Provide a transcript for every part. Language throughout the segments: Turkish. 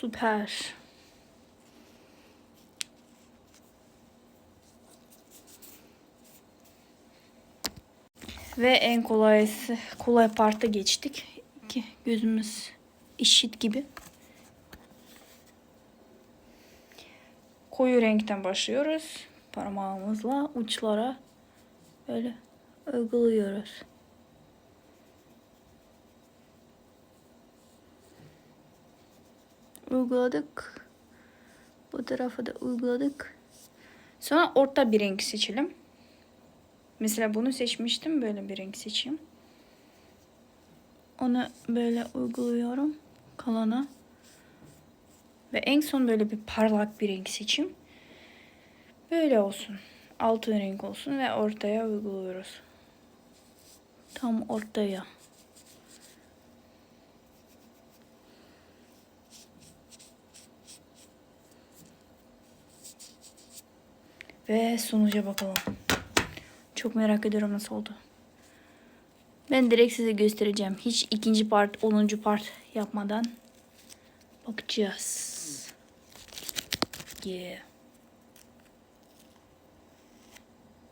Süper. Ve en kolaysı, kolay parta geçtik. Ki gözümüz işit gibi. Koyu renkten başlıyoruz. Parmağımızla uçlara böyle uyguluyoruz. Uyguladık. Bu tarafa da uyguladık. Sonra orta bir renk seçelim. Mesela bunu seçmiştim. Böyle bir renk seçeyim. Onu böyle uyguluyorum. Kalana. Ve en son böyle bir parlak bir renk seçeyim. Böyle olsun. Altın renk olsun ve ortaya uyguluyoruz. Tam ortaya. Ve sonuca bakalım. Çok merak ediyorum nasıl oldu. Ben direkt size göstereceğim. Hiç ikinci part, 10. part yapmadan bakacağız. Yeah.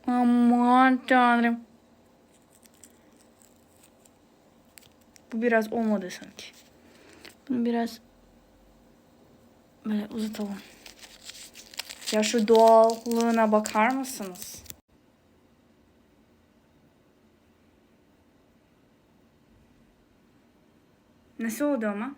Aman tanrım. Bu biraz olmadı sanki. Bunu biraz böyle uzatalım. Ya şu doğallığına bakar mısınız? Nasıl oldu ama?